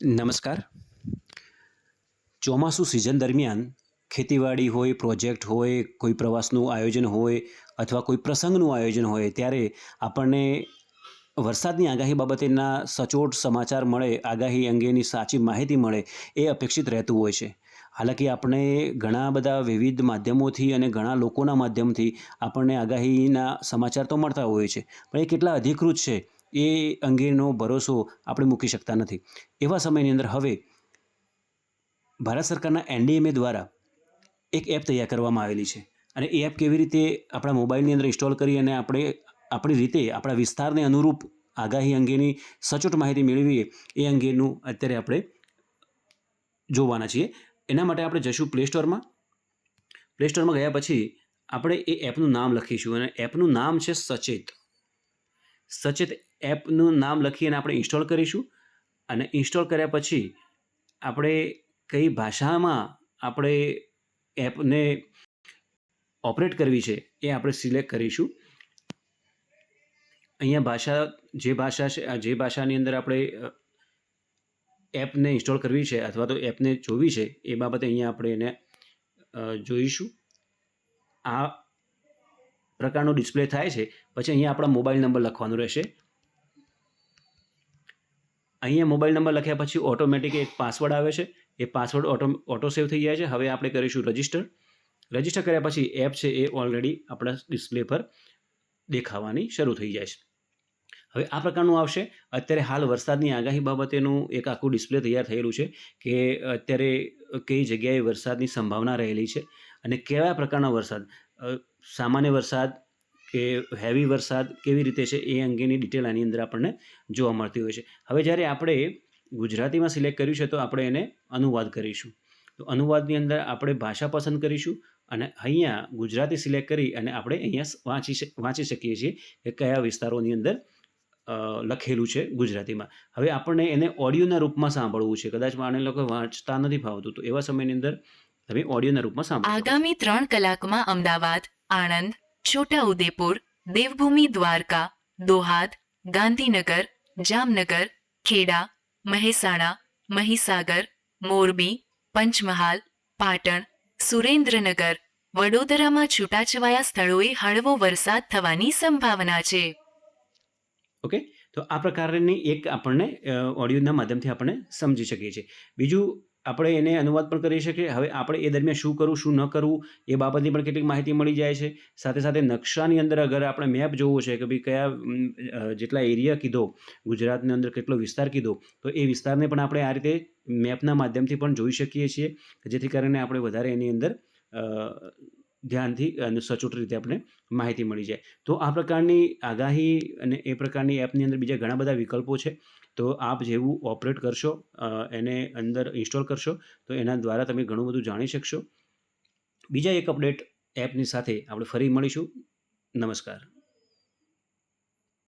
નમસ્કાર. ચોમાસું સિઝન દરમિયાન ખેતીવાડી હોય પ્રોજેક્ટ હોય, કોઈ પ્રવાસનું આયોજન હોય અથવા કોઈ પ્રસંગનું આયોજન હોય ત્યારે આપણને વરસાદની આગાહી બાબતેના સચોટ સમાચાર મળે, આગાહી અંગેની સાચી માહિતી મળે એ અપેક્ષિત રહેતું હોય છે. હાલાકી આપણે ઘણા બધા વિવિધ માધ્યમોથી અને ઘણા લોકોના માધ્યમથી આપણને આગાહીના સમાચાર તો મળતા હોય છે, પણ એ કેટલા અધિકૃત છે એ અંગેનો ભરોસો આપણે મૂકી શકતા નથી. એવા સમયની અંદર હવે ભારત સરકારના એનડીએમએ દ્વારા એક એપ તૈયાર કરવામાં આવેલી છે. અને એ એપ કેવી રીતે આપણા મોબાઈલની અંદર ઇન્સ્ટોલ કરી અને આપણે આપણી રીતે આપણા વિસ્તારને અનુરૂપ આગાહી અંગેની સચોટ માહિતી મેળવીએ, એ અંગેનું અત્યારે આપણે જોવાના છીએ. એના માટે આપણે જઈશું પ્લે સ્ટોરમાં પ્લે સ્ટોરમાં ગયા પછી આપણે એ એપનું નામ લખીશું. અને એપનું નામ છે સચેત. સચેત એપનું નામ લખી અને આપણે ઇન્સ્ટોલ કરીશું અને ઇન્સ્ટોલ કર્યા પછી આપણે કઈ ભાષામાં આપણે એપને ઓપરેટ કરવી છે એ આપણે સિલેક્ટ કરીશું. અહીંયા ભાષા, જે ભાષા છે જે ભાષાની અંદર આપણે એપને ઇન્સ્ટોલ કરવી છે અથવા તો એપને જોવી છે એ બાબતે અહીંયા આપણે એને જોઈશું. આ પ્રકારનો ડિસ્પ્લે થાય છે. પછી અહીંયા આપણા મોબાઈલ નંબર લખવાનો રહેશે. અહીંયા મોબાઈલ નંબર લખ્યા પછી ઓટોમેટિક એક પાસવર્ડ આવે છે. એ પાસવર્ડ ઓટો ઓટો સેવ થઈ જાય છે. હવે આપણે કરીશું રજિસ્ટર. રજિસ્ટર કર્યા પછી એપ છે એ ઓલરેડી આપણા ડિસ્પ્લે પર દેખાવાની શરૂ થઈ જાય છે. હવે આ પ્રકારનું આવશે. અત્યારે હાલ વરસાદની આગાહી બાબતેનું એક આખું ડિસ્પ્લે તૈયાર થયેલું છે કે અત્યારે કઈ જગ્યાએ વરસાદની સંભાવના રહેલી છે અને કેવા પ્રકારનો વરસાદ? સામાન્ય વરસાદ કે હેવી વરસાદ કેવી રીતે છે એ અંગેની ડિટેલ આની અંદર આપણને જોવા મળતી હોય છે. હવે જ્યારે આપણે ગુજરાતીમાં સિલેક્ટ કર્યું છે તો આપણે એને અનુવાદ કરીશું. તો અનુવાદની અંદર આપણે ભાષા પસંદ કરીશું અને અહીંયા ગુજરાતી સિલેક્ટ કરી અને આપણે અહીંયા વાંચી વાંચી શકીએ છીએ કે કયા વિસ્તારોની અંદર લખેલું છે ગુજરાતીમાં. હવે આપણને એને ઓડિયોના રૂપમાં સાંભળવું છે. કદાચ માને લોકો વાંચતા નથી ફાવતું, તો એવા સમયની અંદર તમે ઓડિયોના રૂપમાં સાંભળો આગામી ત્રણ કલાકમાં અમદાવાદ, આણંદ છોટાઉદેપુર દેવભૂમિ દ્વારકા દોહાદ ગાંધીનગર જામનગર ખેડા મહેસાણા મહીસાગર મોરબી પંચમહાલ પાટણ સુરેન્દ્રનગર વડોદરામાં છૂટાછવાયા સ્થળોએ હળવો વરસાદ થવાની સંભાવના છે. ઓકે, તો આ પ્રકારની એક આપણને ઓડિયોના માધ્યમથી આપણે સમજી શકીએ છીએ. બીજું આપણે એને અનુવાદ પણ કરી શકીએ. હવે આપણે એ દરમિયાન શું કરવું, શું ન કરવું, એ બાબતની પણ કેટલીક માહિતી મળી જાય છે. સાથે સાથે નકશાની અંદર અગર આપણે મેપ જોવો છે કે ભાઈ કયા જેટલા એરિયા કીધો, ગુજરાતની અંદર કેટલો વિસ્તાર કીધો, તો એ વિસ્તારને પણ આપણે આ રીતે મેપના માધ્યમથી પણ જોઈ શકીએ છીએ જેથી કરીને આપણે વધારે એની અંદર ધ્યાનથી અને સચોટ રીતે આપણે માહિતી મળી જાય. તો આ પ્રકારની આગાહી અને એ પ્રકારની એપની અંદર બીજા ઘણા બધા વિકલ્પો છે. તો આપ જેવું ઓપરેટ કરશો એને અંદર ઇન્સ્ટોલ કરશો, તો એના દ્વારા તમે ઘણું બધું જાણી શકશો. બીજા એક અપડેટ એપની સાથે આપણે ફરી મળીશું. નમસ્કાર.